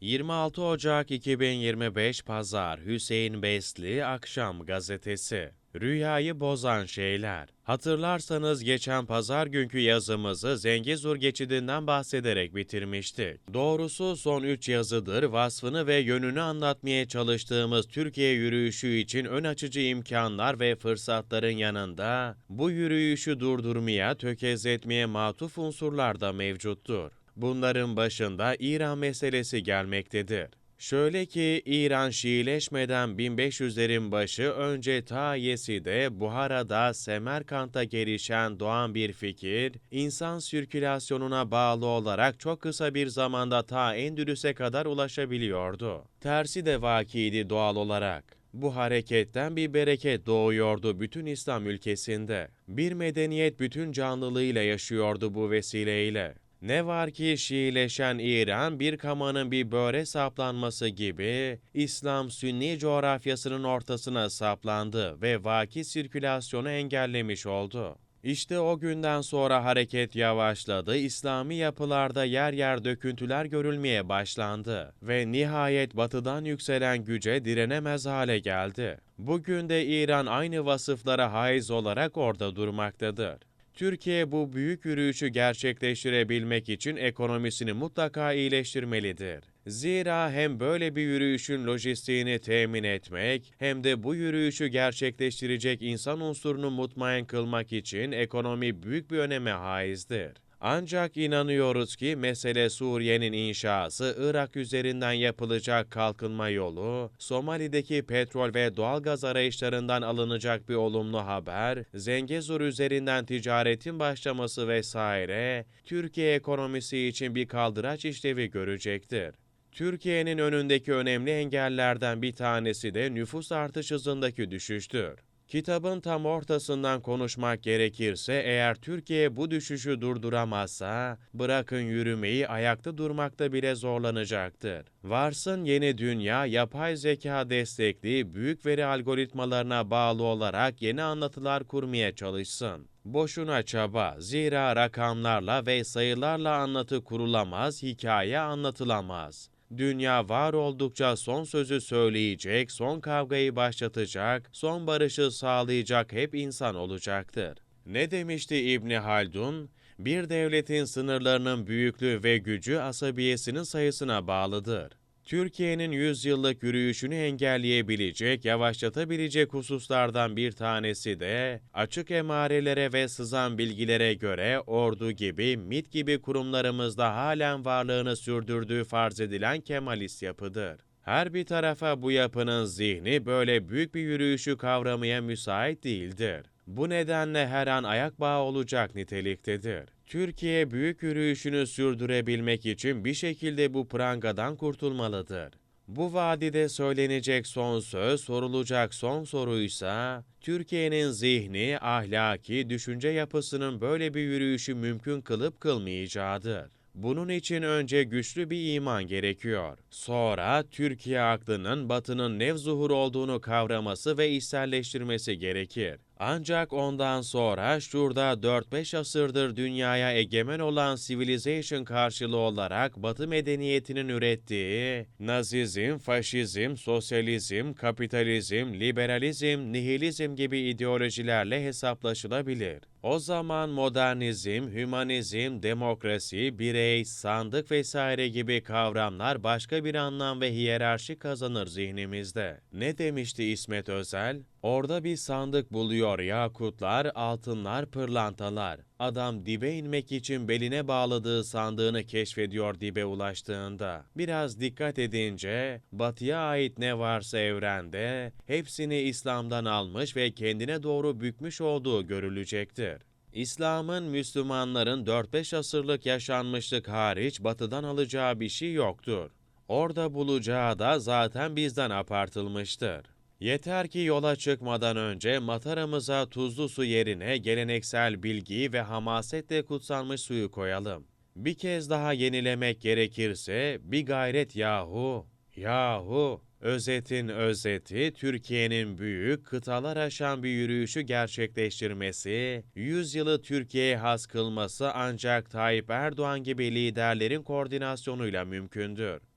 26 Ocak 2025 Pazar Hüseyin Besli Akşam Gazetesi Rüyayı bozan şeyler. Hatırlarsanız geçen pazar günkü yazımızı Zengezur geçidinden bahsederek bitirmiştik. Doğrusu son 3 yazıdır vasfını ve yönünü anlatmaya çalıştığımız Türkiye yürüyüşü için ön açıcı imkanlar ve fırsatların yanında bu yürüyüşü durdurmaya, tökezletmeye matuf unsurlar da mevcuttur. Bunların başında İran meselesi gelmektedir. Şöyle ki İran Şiileşmeden 1500'lerin başı önce ta Yesi'de, Buhara'da, Semerkant'ta gelişen doğan bir fikir, insan sirkülasyonuna bağlı olarak çok kısa bir zamanda ta Endülüs'e kadar ulaşabiliyordu. Tersi de vakiydi doğal olarak. Bu hareketten bir bereket doğuyordu bütün İslam ülkesinde. Bir medeniyet bütün canlılığıyla yaşıyordu bu vesileyle. Ne var ki Şiileşen İran bir kamanın bir böre saplanması gibi İslam Sünni coğrafyasının ortasına saplandı ve vaki sirkülasyonu engellemiş oldu. İşte o günden sonra hareket yavaşladı, İslami yapılarda yer yer döküntüler görülmeye başlandı ve nihayet batıdan yükselen güce direnemez hale geldi. Bugün de İran aynı vasıflara haiz olarak orada durmaktadır. Türkiye bu büyük yürüyüşü gerçekleştirebilmek için ekonomisini mutlaka iyileştirmelidir. Zira hem böyle bir yürüyüşün lojistiğini temin etmek hem de bu yürüyüşü gerçekleştirecek insan unsurunu mutmain kılmak için ekonomi büyük bir öneme haizdir. Ancak inanıyoruz ki mesele Suriye'nin inşası, Irak üzerinden yapılacak kalkınma yolu, Somali'deki petrol ve doğalgaz arayışlarından alınacak bir olumlu haber, Zengezur üzerinden ticaretin başlaması vesaire, Türkiye ekonomisi için bir kaldıraç işlevi görecektir. Türkiye'nin önündeki önemli engellerden bir tanesi de nüfus artış hızındaki düşüştür. Kitabın tam ortasından konuşmak gerekirse eğer Türkiye bu düşüşü durduramazsa bırakın yürümeyi ayakta durmakta bile zorlanacaktır. Varsın yeni dünya yapay zeka destekli büyük veri algoritmalarına bağlı olarak yeni anlatılar kurmaya çalışsın. Boşuna çaba, zira rakamlarla ve sayılarla anlatı kurulamaz, hikaye anlatılamaz. Dünya var oldukça son sözü söyleyecek, son kavgayı başlatacak, son barışı sağlayacak hep insan olacaktır. Ne demişti İbni Haldun? Bir devletin sınırlarının büyüklüğü ve gücü asabiyesinin sayısına bağlıdır. Türkiye'nin yüzyıllık yürüyüşünü engelleyebilecek, yavaşlatabilecek hususlardan bir tanesi de açık emarelere ve sızan bilgilere göre ordu gibi, MIT gibi kurumlarımızda halen varlığını sürdürdüğü farz edilen Kemalist yapıdır. Her bir tarafa bu yapının zihni böyle büyük bir yürüyüşü kavramaya müsait değildir. Bu nedenle her an ayak bağı olacak niteliktedir. Türkiye büyük yürüyüşünü sürdürebilmek için bir şekilde bu prangadan kurtulmalıdır. Bu vadide söylenecek son söz, sorulacak son soruysa, Türkiye'nin zihni, ahlaki, düşünce yapısının böyle bir yürüyüşü mümkün kılıp kılmayacağıdır. Bunun için önce güçlü bir iman gerekiyor. Sonra Türkiye aklının batının nevzuhur olduğunu kavraması ve içselleştirmesi gerekir. Ancak ondan sonra şurada 4-5 asırdır dünyaya egemen olan civilization karşılığı olarak Batı medeniyetinin ürettiği Nazizm, faşizm, sosyalizm, kapitalizm, liberalizm, nihilizm gibi ideolojilerle hesaplaşılabilir. O zaman modernizm, hümanizm, demokrasi, birey, sandık vesaire gibi kavramlar başka bir anlam ve hiyerarşi kazanır zihnimizde. Ne demişti İsmet Özel? Orada bir sandık buluyor yakutlar, altınlar, pırlantalar. Adam dibe inmek için beline bağladığı sandığını keşfediyor dibe ulaştığında. Biraz dikkat edince batıya ait ne varsa evrende hepsini İslam'dan almış ve kendine doğru bükmüş olduğu görülecektir. İslam'ın Müslümanların 4-5 asırlık yaşanmışlık hariç batıdan alacağı bir şey yoktur. Orada bulacağı da zaten bizden apartılmıştır. Yeter ki yola çıkmadan önce mataramıza tuzlu su yerine geleneksel bilgiyi ve hamasetle kutsanmış suyu koyalım. Bir kez daha yenilemek gerekirse bir gayret yahu, yahu. Özetin özeti Türkiye'nin büyük, kıtalar aşan bir yürüyüşü gerçekleştirmesi, yüzyılı Türkiye'ye has kılması ancak Tayyip Erdoğan gibi liderlerin koordinasyonuyla mümkündür.